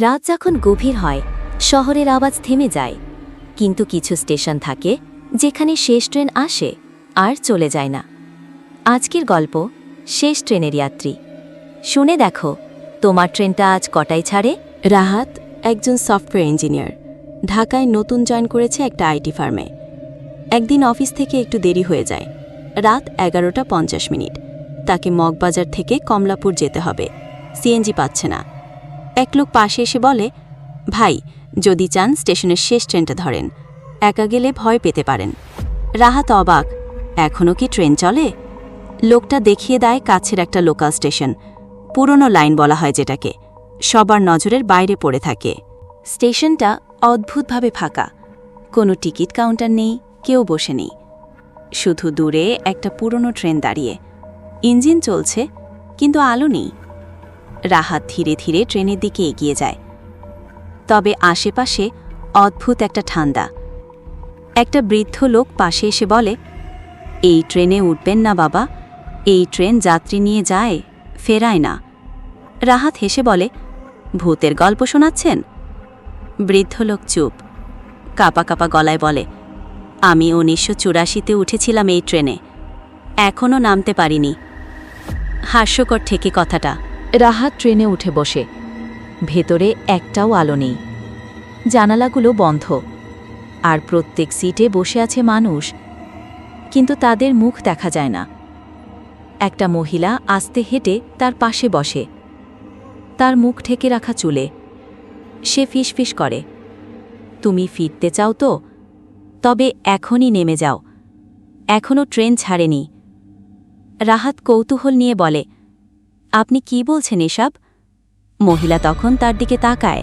রাত যখন গভীর হয়, শহরের আওয়াজ থেমে যায়। কিন্তু কিছু স্টেশন থাকে, যেখানে শেষ ট্রেন আসে আর চলে যায় না। আজকের গল্প, শেষ ট্রেনের যাত্রী। শুনে দেখো, তোমার ট্রেনটা আজ কটায় ছাড়ে? রাহাত একজন সফটওয়্যার ইঞ্জিনিয়ার। ঢাকায় নতুন জয়েন করেছে একটা আইটি ফার্মে। একদিন অফিস থেকে একটু দেরি হয়ে যায়। রাত এগারোটা পঞ্চাশ মিনিট। তাকে মগবাজার থেকে কমলাপুর যেতে হবে। সিএনজি পাচ্ছে না। এক লোক পাশে এসে বলে, ভাই, যদি চান স্টেশনের শেষ ট্রেনটা ধরেন। একা গেলে ভয় পেতে পারেন। রাহাত অবাক এখনও কি ট্রেন চলে? লোকটা দেখিয়ে দেয় কাছের একটা লোকাল স্টেশন। পুরনো লাইন বলা হয় যেটাকে। সবার নজরের বাইরে পড়ে থাকে। স্টেশনটা অদ্ভুতভাবে ফাঁকা। কোনো টিকিট কাউন্টার নেই, কেউ বসে নেই। শুধু দূরে একটা পুরনো ট্রেন দাঁড়িয়ে। ইঞ্জিন চলছে, কিন্তু আলো নেই। রাহাত ধীরে ধীরে ট্রেনের দিকে এগিয়ে যায়। তবে আশেপাশে অদ্ভুত একটা ঠান্ডা। একটা বৃদ্ধ লোক পাশে এসে বলে, এই ট্রেনে উঠবেন না বাবা, এই ট্রেন যাত্রী নিয়ে যায়, ফেরায় না। রাহাত হেসে বলে, ভূতের গল্প শোনাচ্ছেন? বৃদ্ধ লোক চুপ, কাপা কাপা গলায় বলে, আমি উনিশশো চুরাশিতে উঠেছিলাম এই ট্রেনে, এখনও নামতে পারিনি। হাস্যকর থেকে কথাটা। রাহাত ট্রেনে উঠে বসে। ভেতরে একটাও আলো নেই। জানালাগুলো বন্ধ। আর প্রত্যেক সিটে বসে আছে মানুষ। কিন্তু তাদের মুখ দেখা যায় না। একটা মহিলা আস্তে হেঁটে তার পাশে বসে। তার মুখ ঠেকে রাখা চুলে। সে ফিসফিস করে। তুমি ফিরতে চাও তো? তবে এখনই নেমে যাও। এখনও ট্রেন ছাড়েনি। রাহাত কৌতূহল নিয়ে বলে আপনি কি বলছেন এসব? মহিলা তখন তার দিকে তাকায়।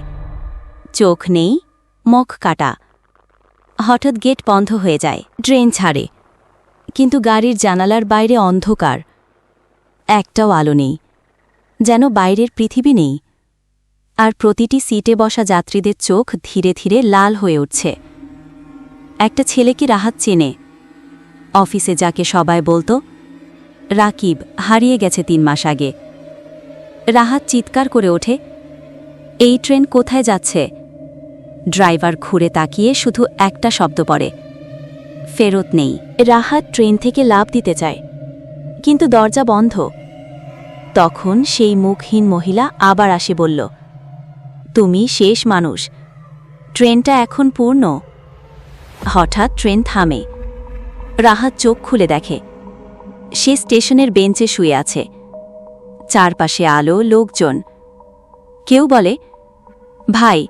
চোখ নেই মুখ কাটা। হঠাৎ গেট বন্ধ হয়ে যায় ট্রেন ছাড়ে। কিন্তু গাড়ির জানালার বাইরে অন্ধকার। একটাও আলো নেই, যেন বাইরের পৃথিবী নেই। আর প্রতিটি সিটে বসা যাত্রীদের চোখ ধীরে ধীরে লাল হয়ে উঠছে। একটা ছেলে কি রাহাত চেনে। অফিসে যাকে সবাই বলতো, রাকিব, হারিয়ে গেছে তিন মাস আগে। রাহাত চিৎকার করে ওঠে, এই ট্রেন কোথায় যাচ্ছে? ড্রাইভার ঘুরে তাকিয়ে শুধু একটা শব্দ পড়ে, ফেরত নেই। রাহাত ট্রেন থেকে লাভ দিতে চায়, কিন্তু দরজা বন্ধ। তখন সেই মুখহীন মহিলা আবার আসে বলল, তুমি শেষ মানুষ, ট্রেনটা এখন পূর্ণ। হঠাৎ ট্রেন থামে, রাহাত চোখ খুলে দেখে, সে স্টেশনের বেঞ্চে শুয়ে আছে। চারপাশে আলো, লোকজন। কেউ বলে, ভাই,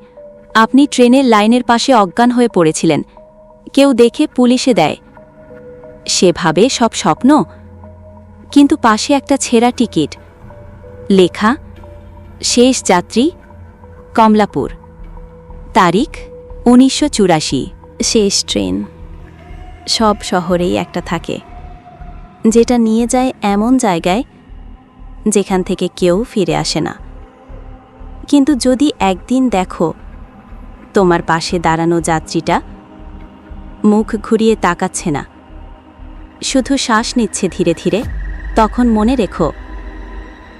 আপনি ট্রেনের লাইনের পাশে অজ্ঞান হয়ে পড়েছিলেন। কেউ দেখে পুলিশে দেয়। সেভাবে সব স্বপ্ন। কিন্তু পাশে একটা ছেঁড়া টিকিট। লেখা, শেষ যাত্রী, কমলাপুর। তারিখ, উনিশশো চুরাশি। শেষ ট্রেন। সব শহরেই একটা থাকে। যেটা নিয়ে যায় এমন জায়গায় যেখান থেকে কেউ ফিরে আসে না। কিন্তু যদি একদিন দেখো তোমার পাশে দাঁড়ানো যাত্রীটা মুখ ঘুরিয়ে তাকাচ্ছে না, শুধু শ্বাস নিচ্ছে ধীরে ধীরে, তখন মনে রেখো,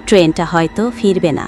ট্রেনটা হয়তো ফিরবে না।